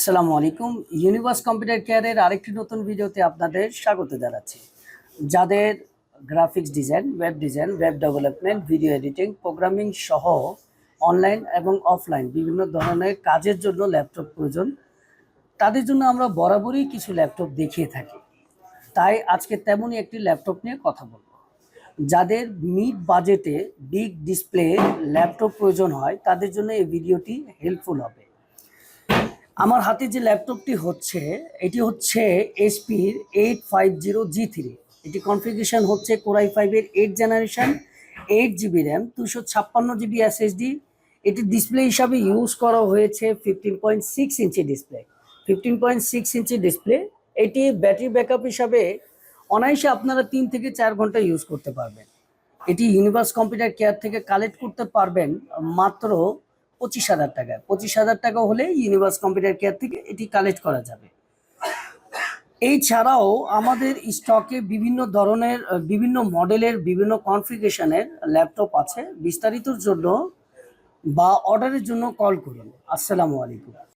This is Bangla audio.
আসসালামু আলাইকুম। ইউনিভার্স কম্পিউটার কেয়ারের আরেকটি নতুন ভিডিওতে আপনাদের স্বাগত জানাচ্ছি। যাদের graphics design web design web development video editing programming সহ অনলাইন এবং অফলাইন বিভিন্ন ধরনের কাজের জন্য ল্যাপটপ প্রয়োজন, তাদের জন্য আমরা বরাবরই কিছু ল্যাপটপ দেখিয়ে থাকি। তাই আজকে তেমনই একটি ল্যাপটপ নিয়ে কথা বলব। যাদের মিড বাজেটে বিগ ডিসপ্লে ল্যাপটপ প্রয়োজন হয়, তাদের জন্য এই ভিডিওটি হেল্পফুল হবে। আমার হাতে যে ল্যাপটপটি হচ্ছে, এটি হচ্ছে এসপির eight five zero G three. এটি কনফিগারেশন হচ্ছে কোরাই ফাইভের eight generation eight GB RAM দুশো ছাপ্পান্ন জিবি এসএসডি এটি ডিসপ্লে হিসাবে ইউজ করা হয়েছে fifteen point six inch display fifteen point six inch display এটি ব্যাটারি ব্যাকআপ হিসাবে অনায়াসে আপনারা তিন থেকে চার ঘণ্টা ইউজ করতে পারবেন। এটি ইউনিভার্স কম্পিউটার কেয়ার থেকে কালেক্ট করতে পারবেন, মাত্র পঁচিশ হাজার টাকা। পঁচিশ হাজার টাকা হলে ইউনিভার্স কম্পিউটার কেয়ার থেকে এটি কালেক্ট করা যাবে। এই ছাড়াও আমাদের স্টকে বিভিন্ন ধরনের বিভিন্ন মডেলের বিভিন্ন কনফিগেশনের ল্যাপটপ আছে। বিস্তারিতর জন্য বা অর্ডারের জন্য কল করুন। আসসালামু আলাইকুম।